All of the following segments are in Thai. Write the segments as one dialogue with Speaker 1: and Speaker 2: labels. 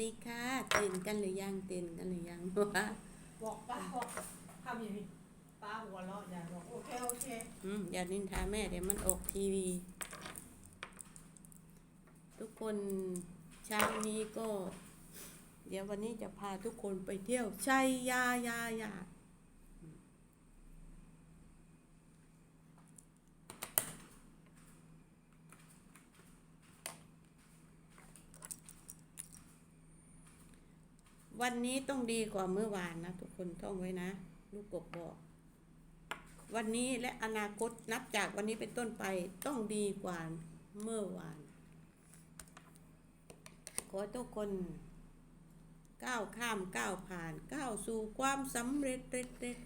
Speaker 1: ดีค่ะ ตื่นกันหรือยังตื่นกันหรือยังวะ
Speaker 2: บอกป้าบอกทำอย่างนี้ป้าหัวเราะอย่าบอกโอเคโอเค
Speaker 1: อืมอย่านินทาแม่เดี๋ยวมันออกทีวี ทุกคนเช้านี้ก็ เดี๋ยววันนี้จะพาทุกคนไปเที่ยวชัยยายายา วันนี้ต้องดีกว่าเมื่อวานนะ ทุกคนท่องไว้นะ ลูกกบบอก วันนี้และอนาคตนับจากวันนี้เป็นต้นไปต้องดีกว่าเมื่อวาน ขอทุกคนก้าวข้ามก้าวผ่านก้าวสู่ความสำเร็จเร็จ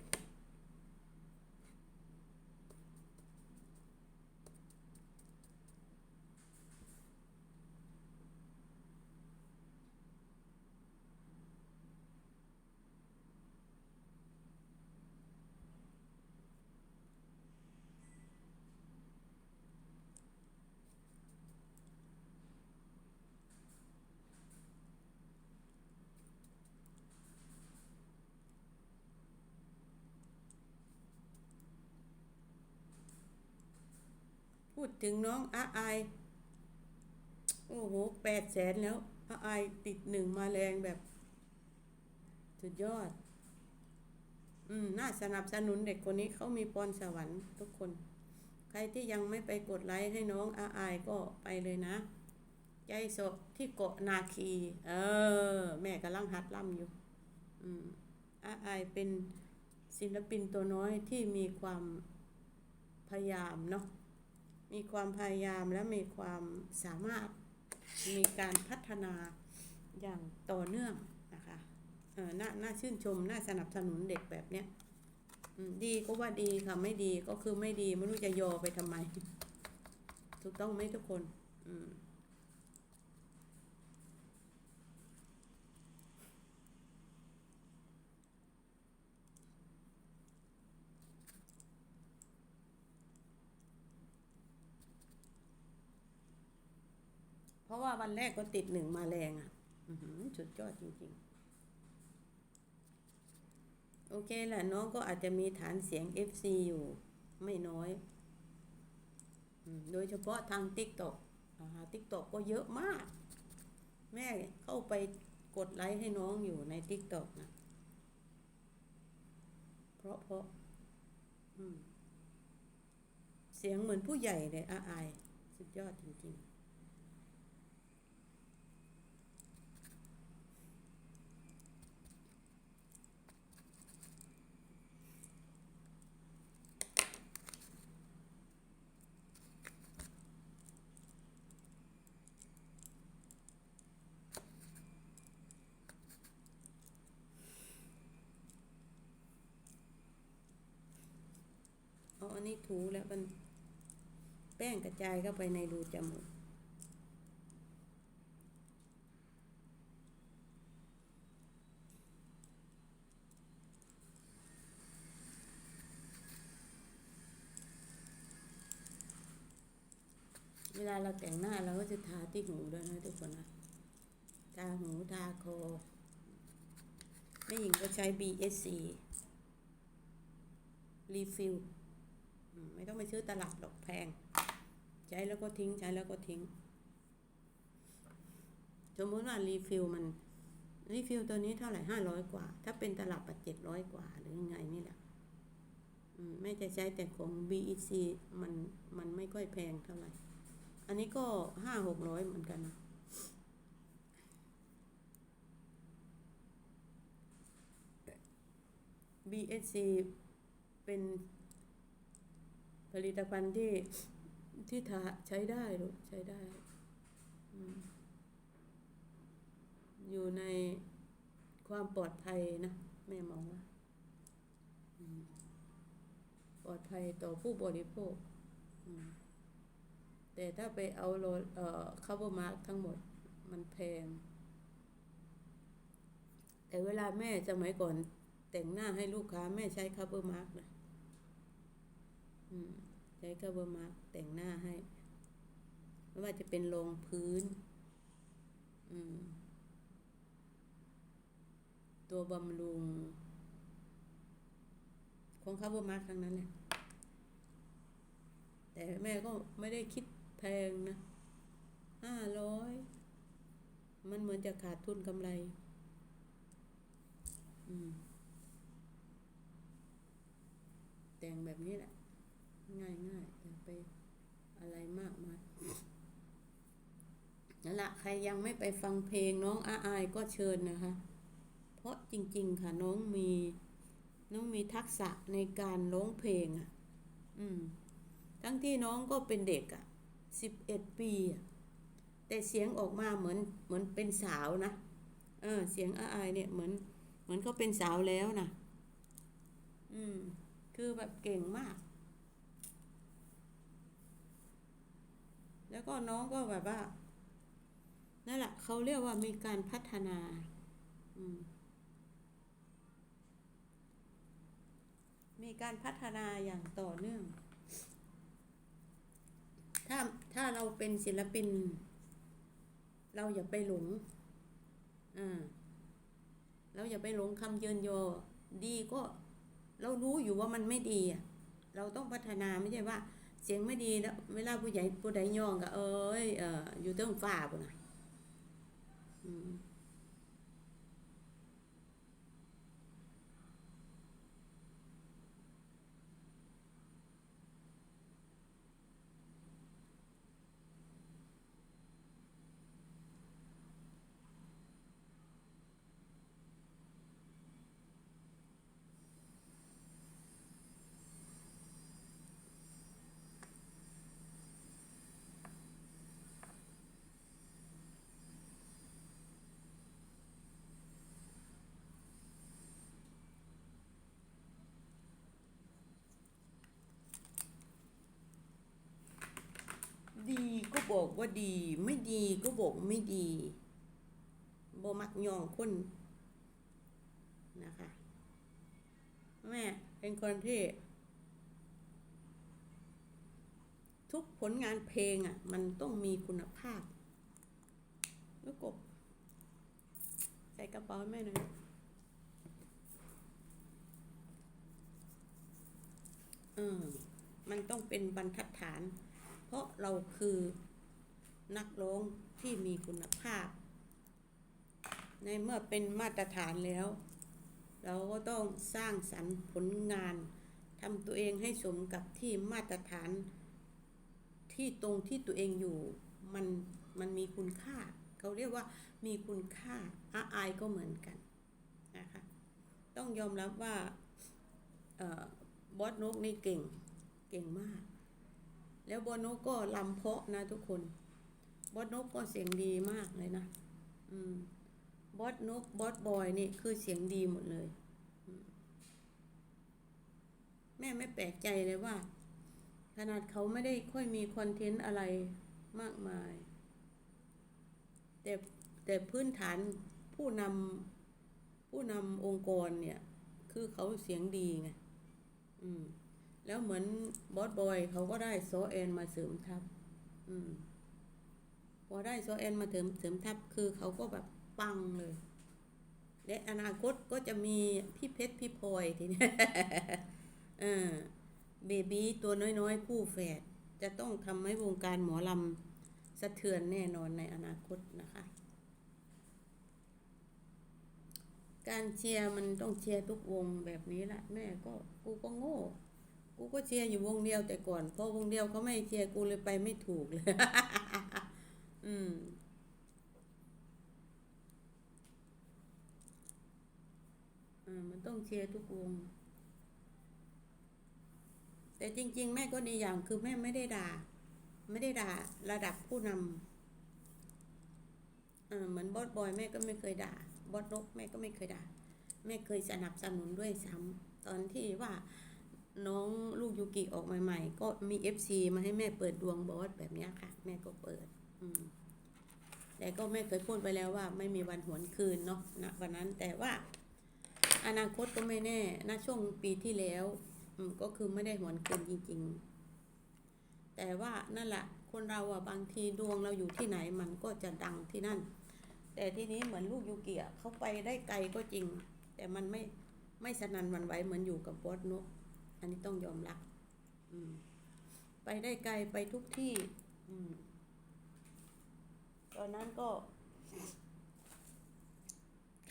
Speaker 1: ดถึงน้องอาไอโอ้โหแปดแสนแล้วอาไอติดหนึ่งมาแรงแบบ สุดยอด อืม น่าสนับสนุนเด็กคนนี้เขามีพรสวรรค์ทุกคน ใครที่ยังไม่ไปกดไลค์ให้น้องอาไอก็ไปเลยนะ ใจสดที่เกาะนาคี เออ แม่กำลังหัดล่ำอยู่ อืมอาไอเป็นศิลปินตัวน้อยที่มีความพยายามเนาะ มีความพยายามและมีความสามารถมีการพัฒนาอย่างต่อเนื่องนะคะเออน่าน่าชื่นชม น่าสนับสนุนเด็กแบบเนี้ยดีก็ว่าดีค่ะ ไม่ดีก็คือไม่ดี ไม่รู้จะยอไปทำไม ถูกต้องไหมทุกคน อืม เพราะว่าวันแรกก็ติดหนึ่งมาแรงอะสุดยอดจริงๆ โอเคแหละน้องก็อาจจะมีฐานเสียง FC อยู่ไม่น้อย โดยเฉพาะทาง TikTok อ่า TikTok ก็เยอะมาก แม่เข้าไปกดไลค์ให้น้องอยู่ใน TikTok นะเพราะเพราะเสียงเหมือนผู้ใหญ่เลยอาอาย สุดยอดจริง ๆ นี้ถูแล้วมันแป้งกระจายเข้าไปในรูจมูกเวลาเราแต่งหน้าเราก็จะทาที่หูด้วยนะทุกคนนะทาหูทาคอแม่หญิงก็ใช้ BSC รีฟิล ไม่ต้องไปซื้อตลับหรอกแพง ใช้แล้วก็ทิ้งใช้แล้วก็ทิ้ง สมมติว่ารีฟิลมันรีฟิลตัวนี้เท่าไหร่ห้าร้อยกว่า ถ้าเป็นตลับอะเจ็ดร้อยกว่า หรือยังไงนี่แหละอืมแม่จะใช้แต่ของ BEC มันมันไม่ค่อยแพงเท่าไหร่ อันนี้ก็ห้าหกร้อยเหมือนกันนะ BSC เป็น ลิตภัณฑ์ที่ที่ทาใช้ได้หรือใช้ได้อยู่ในความปลอดภัยนะแม่มองว่าปลอดภัยต่อผู้บริโภค แต่ถ้าไปเอาโลเอ่อ cover mark ทั้งหมดมันแพง แต่เวลาแม่สมัยก่อนแต่งหน้าให้ลูกค้าแม่ใช้ cover mark นะอืม ใช้ข้าวเบอร์มาร์กแต่งหน้าให้ ไม่ว่าจะเป็นรองพื้น ตัวบำรุง ของเขาประมาณครั้งนั้นแหละแต่แม่ก็ไม่ได้คิดแพงนะห้าร้อย มันเหมือนจะขาดทุนกำไร อืม แต่งแบบนี้แหละ ง่ายง่ายอย่าไปอะไรมากมายนั่นละใครยังไม่ไปฟังเพลงน้องอาอายก็เชิญนะคะ เพราะจริง ๆ ค่ะน้องมีน้องมีทักษะในการร้องเพลงอะ อืม ทั้งที่น้องก็เป็นเด็กอะสิบเอ็ดปีอะแต่เสียงออกมาเหมือนเหมือนเป็นสาวนะ เออ เสียงอาอายเนี่ยเหมือน เหมือนเขาเป็นสาวแล้วนะ อืม คือแบบเก่งมาก แล้วก็น้องก็แบบว่านั่นแหละเขาเรียกว่ามีการพัฒนา อืมมีการพัฒนาอย่างต่อเนื่อง ถ้าถ้าเราเป็นศิลปิน เราอย่าไปหลง อ่า เราอย่าไปหลงคำเยินโย ดีก็ เรารู้อยู่ว่ามันไม่ดีอะ เราต้องพัฒนาไม่ใช่ว่า เสียงไม่ดีแล้วเวลาผู้ใหญ่ผู้ใดย่องก็เอ้ยเอออยู่เติงฟ้าปุ่นอะอืม ดีก็ บอกว่าดี ไม่ดีก็บอกไม่ดีบ่มักยองคนนะคะ แม่เป็นคนที่ ทุกผลงานเพลงอะ มันต้องมีคุณภาพลูกกบ ใส่กระเป๋าแม่หน่อยเออมันต้องเป็นบรรทัดฐาน เพราะเราคือ นักร้องที่มีคุณภาพ ในเมื่อเป็นมาตรฐานแล้ว เราก็ต้องสร้างสรรค์ผลงานทำตัวเองให้สมกับที่มาตรฐาน ที่ตรงที่ตัวเองอยู่มันมันมีคุณค่า เขาเรียกว่ามีคุณค่าอาอายก็เหมือนกันนะคะต้องยอมรับว่าออบอสนกนี่เก่งเก่งมาก แล้วบอสนกก็ลำเพาะนะทุกคน บอสนกก็เสียงดีมากเลยนะ อืม บอสนกบอสบอยนี่คือเสียงดีหมดเลย แม่ไม่แปลกใจเลยว่า ขนาดเขาไม่ได้ค่อยมีคอนเทนต์อะไรมากมาย แต่แต่พื้นฐานผู้นำผู้นำองค์กรเนี่ย คือเขาเสียงดีไง อืม แล้วเหมือนบอสบอยเขาก็ได้โซเอนมาเสริมทัพ อืม พอได้โซเอนมาเสริมเสริมทัพคือเขาก็แบบปังเลย และอนาคตก็จะมีพี่เพชรพี่พลอยทีนี้เออเบบีตัวน้อยๆ คู่แฝดจะต้องทำให้วงการหมอลำสะเทือนแน่นอนในอนาคตนะคะ การเชียร์มันต้องเชียร์ทุกวงแบบนี้แหละแม่ก็กูก็โง่ กูก็เชียร์อยู่วงเดียวแต่ก่อนพอวงเดียวเขาไม่เชียร์กูเลยไปไม่ถูกเลย อืม อ่า มันต้องเชียร์ทุกวง แต่จริง ๆ แม่ก็ดีอย่างคือแม่ไม่ได้ด่า ไม่ได้ด่า ระดับผู้นำอ่า เหมือนบอสบอยแม่ก็ไม่เคยด่า บอสนกแม่ก็ไม่เคยด่า แม่เคยสนับสนุนด้วยซ้ำตอนที่ว่าน้องลูกยูกิออกใหม่ๆ ก็มีเอฟซีมาให้แม่เปิดดวงบอสแบบนี้ค่ะ แม่ก็เปิด แต่ก็แม่เคยพูดไปแล้วว่าไม่มีวันหวนคืนเนาะณวันนั้นแต่ว่า อนาคตก็ไม่แน่ณช่วงปีที่แล้วก็คือไม่ได้หวนคืนจริง ๆ แต่ว่านั่นแหละคนเราอะบางทีดวงเราอยู่ที่ไหนมันก็จะดังที่นั่น แต่ทีนี้เหมือนลูกยูกิอะเขาไปได้ไกลก็จริง แต่มันไม่ไม่สนันวันไหวเหมือนอยู่กับบอสนก อันนี้ต้องยอมรับไปได้ไกลไปทุกที่ อืม ตอนนั้นก็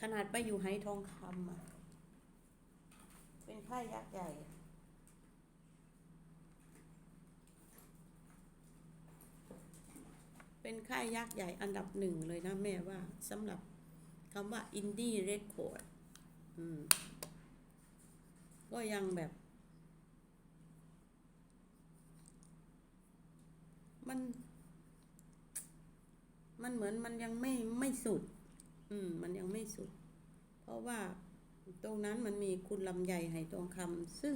Speaker 1: ขนาดไปอยู่ไหทองคำอะ เป็นค่ายยักษ์ใหญ่เป็นค่ายยักษ์ใหญ่อันดับหนึ่งเลยนะแม่ว่าสำหรับคำว่าอินดี้เรคคอร์ดอืมก็ยังแบบ มัน มันเหมือนมันยังไม่ไม่สุด อืม มันยังไม่สุด เพราะว่าตรงนั้นมันมีคุณลำใหญ่ไหทองคำซึ่ง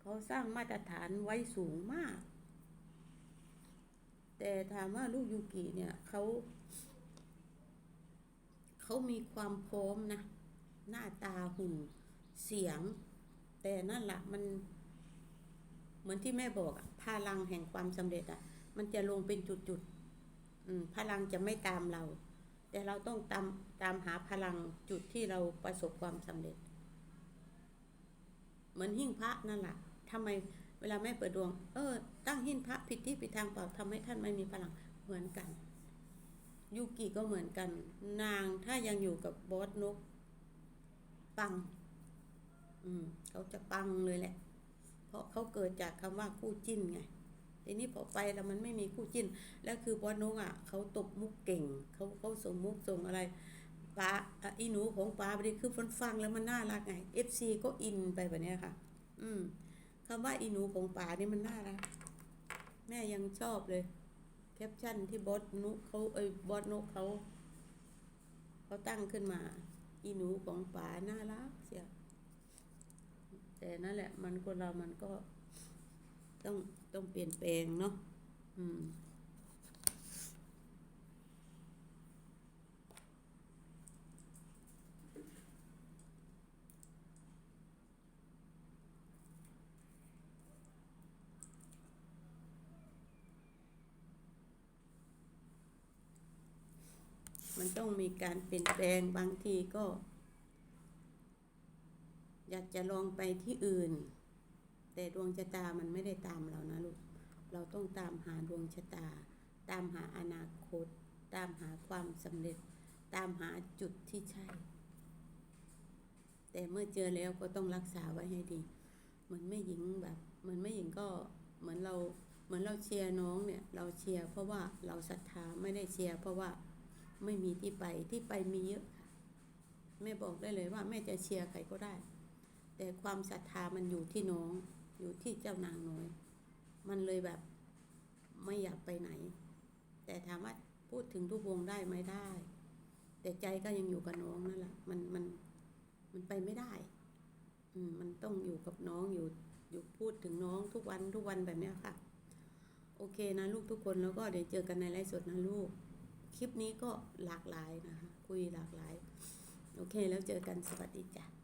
Speaker 1: เขาสร้างมาตรฐานไว้สูงมาก แต่ถามว่าลูกยูกิเนี่ยเขาเขามีความพร้อมนะ หน้าตาหุ่นเสียง แต่นั่นแหละมัน เหมือนที่แม่บอกอะพลังแห่งความสำเร็จอะมันจะลงเป็นจุดๆ พลังจะไม่ตามเรา แต่เราต้องตามตามหาพลังจุดที่เราประสบความสำเร็จ เหมือนหิ้งพระนั่นแหละทำไมเวลาแม่เปิดดวง เออ ตั้งหิ้งพระผิดที่ผิดทางเปล่าทำให้ท่านไม่มีพลังเหมือนกัน ยูกิก็เหมือนกัน นางถ้ายังอยู่กับบอสนก ปัง อืม เขาจะปังเลยแหละ เพราะเขาเกิดจากคำว่าคู่จิ้นไง ทีนี้พอไปแล้วมันไม่มีคู่จิ้น แล้วคือบอสนกอะเขาตบมุกเก่งเขาเขาส่งมุกส่งอะไรป้าอีหนูของป้าไปดิคือฟังฟังแล้วมันน่ารักไง FC ก็อินไปแบบนี้ค่ะ อืมคำว่าอีหนูของป้านี่มันน่ารักแม่ยังชอบเลย แคปชั่นที่บอสนุเขาเอ้ยบอสนกเขาเขาตั้งขึ้นมา อีหนูของป๋าน่ารักเสียแต่นั่นแหละ มันคนเรามันก็ต้อง ต้องเปลี่ยนแปลงเนาะอืมมันต้องมีการเปลี่ยนแปลงบางทีก็ อยากจะลองไปที่อื่น แต่ดวงชะตามันไม่ได้ตามเรานะลูก เราต้องตามหาดวงชะตา ตามหาอนาคต ตามหาความสำเร็จ ตามหาจุดที่ใช่ แต่เมื่อเจอแล้วก็ต้องรักษาไว้ให้ดีเหมือนแม่หญิงแบบเหมือนแม่หญิงก็เหมือนเราเหมือนเราเชียร์น้องเนี่ยเราเชียร์เพราะว่าเราศรัทธาไม่ได้เชียร์เพราะว่าไม่มีที่ไปที่ไปมีเยอะค่ะแม่บอกได้เลยว่าแม่จะเชียร์ใครก็ได้ แต่ความศรัทธามันอยู่ที่น้อง อยู่ที่เจ้านางน้อย มันเลยแบบไม่อยากไปไหน แต่ถามว่าพูดถึงทุกวงได้ไหมได้ แต่ใจก็ยังอยู่กับน้องนั่นแหละมันมันมันไปไม่ได้ อืม มันต้องอยู่กับน้องอยู่อยู่พูดถึงน้องทุกวันทุกวันแบบนี้ค่ะ โอเคนะลูกทุกคนแล้วก็เดี๋ยวเจอกันในไลฟ์สดนะลูก คลิปนี้ก็หลากหลายนะคะ คุยหลากหลาย โอเคแล้วเจอกันสวัสดีจ้ะ